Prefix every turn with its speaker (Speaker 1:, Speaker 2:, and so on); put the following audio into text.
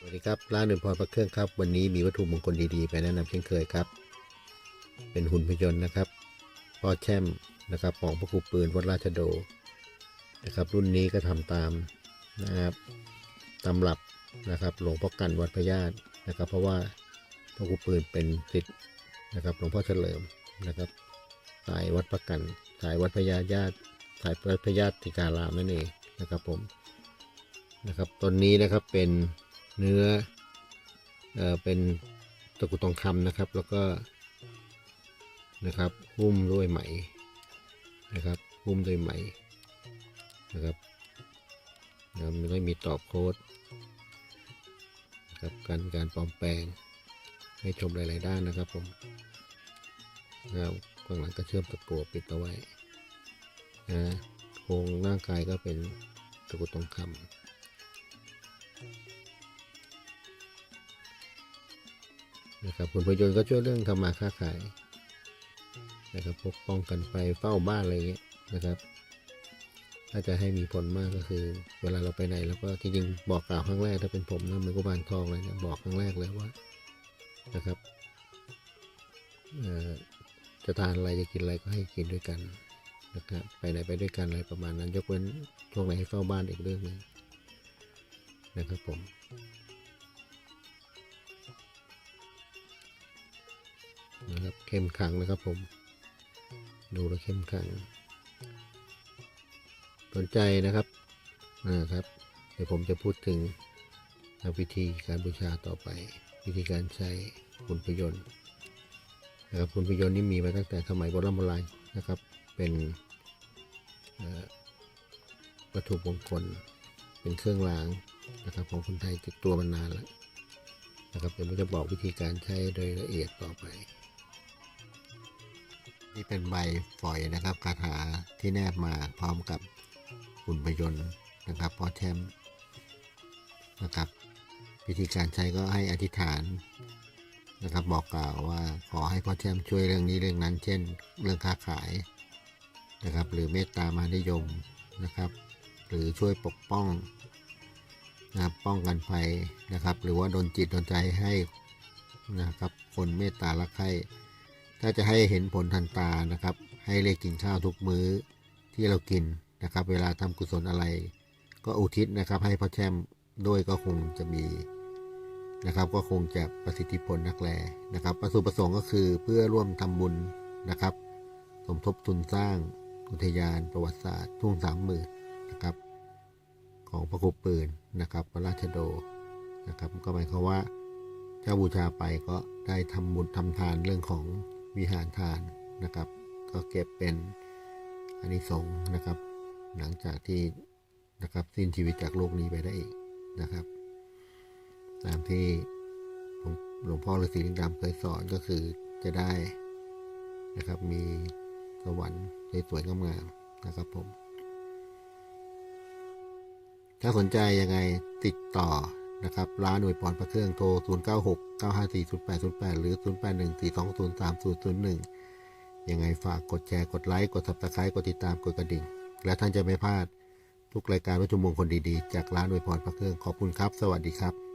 Speaker 1: สวัสดีครับร้านเดินพรพระเครื่องครับ วันนี้มีวัตถุมงคลดีๆไปแนะนำเช่นเคยครับ เป็นหุ่นพยนต์นะครับพ่อแช่มนะครับของพระครูปืนวัดราชโดนะครับ รุ่นนี้ก็ทำตามนะครับตำรับนะครับ หลวงพ่อกันวัดพญาตนะครับ เพราะว่าพระครูปืนเป็นศิษย์นะครับหลวงพ่อเฉลิมนะครับสายวัดประกันสายวัดพญาญาติสายวัดพญาติการามนั่นเองนะครับผมนะครับตนนี้นะครับเป็น เนื้อเออเป็นตะกุดทองคำนะครับ แล้วก็นะครับหุ้มด้วยไหมนะครับหุ้มด้วยไหมนะครับแล้วมันก็มีตอบโค้ดนะครับการการปลอมแปลงให้ชมหลาย ๆ ด้านนะครับผมนะครับข้างหลังก็เชื่อมตะกั่วปิดเอาไว้นะโครงร่างกายก็เป็นตะกุดทองคำ นะครับผลประโยชน์ก็ช่วยเรื่องทำมาค้าขายนะครับปกป้องกันไฟเฝ้าบ้านอะไรเงี้ยนะครับ ถ้าจะให้มีผลมากก็คือ เวลาเราไปไหนแล้วก็จริงๆบอกกล่าวครั้งแรกถ้าเป็นผมนะมันก็บานทองเลยเนี่ยบอกครั้งแรกเลยว่านะครับจะทานอะไรจะกินอะไรก็ให้กินด้วยกันนะครับไปไหนไปด้วยกันอะไรประมาณนั้น ยกเว้นช่วงไหนให้เฝ้าบ้านอีกเรื่องนึงนะครับผม เข้มขังนะครับผม ดูแล้วเข้มขัง สนใจนะครับนะครับ เดี๋ยวผมจะพูดถึงวิธีการบูชาต่อไป วิธีการใช้หุ่นพยนต์นะครับหุ่นพยนต์นี่มีมาตั้งแต่สมัยโบราณโบราณนะครับ เป็นวัตถุมงคลเป็นเครื่องรางนะครับ ของคนไทยติดตัวมานานแล้วนะครับเดี๋ยวผมจะบอกวิธีการใช้โดยละเอียดต่อไป นี่เป็นใบฝอยนะครับคาถาที่แนบมาพร้อมกับหุ่นพยนต์นะครับพอแชมนะครับวิธีการใช้ก็ให้อธิษฐานนะครับบอกกล่าวว่าขอให้พ่อแชมช่วยเรื่องนี้เรื่องนั้น เช่น เรื่องค้าขายนะครับ หรือเมตตามหานิยมนะครับ หรือช่วยปกป้องนะครับป้องกันภัยนะครับ หรือว่าดนจิตดนใจให้นะครับ คนเมตตารักใคร ถ้าจะให้เห็นผลทันตานะครับ ให้เรียกกินข้าวทุกมื้อที่เรากินนะครับ เวลาทำกุศลอะไร ก็อุทิศนะครับ ให้พ่อแช่มด้วยก็คงจะมีนะครับ ก็คงจะประสิทธิผลนักแลนะครับวัตถุประสงค์ก็คือเพื่อร่วมทำบุญนะครับ สมทบทุนสร้างอุทยานประวัติศาสตร์ทุ่งสามหมื่นนะครับ ของพระครูปืนนะครับพระราชโดนะครับ ก็หมายความว่าถ้าบูชาไปก็ได้ทำบุญทำทานเรื่องของ วิหารทานนะครับ ก็เก็บเป็นอานิสงส์นะครับ หลังจากที่นะครับสิ้นชีวิตจากโลกนี้ไปได้อีกนะครับ ตามที่หลวงพ่อฤาษีลิงดำเคยสอนก็คือจะได้นะครับมีสวรรค์สวยๆงามๆนะครับผม ถ้าสนใจยังไงติดต่อ นะครับร้านหน่วยปอนพระเครื่องโทร 0 9 6 9 5 4 0 8 0 8 หรือ 0 8 1 4 2 0 3 0 0 1 ยังไงฝากกดแชร์ กดไลค์ กด subscribe กดติดตาม กดกระดิ่ง และท่านจะไม่พลาดทุกรายการวัตถุมงคลดีๆ จากร้านหน่วยปอนพระเครื่องขอบคุณครับ สวัสดีครับ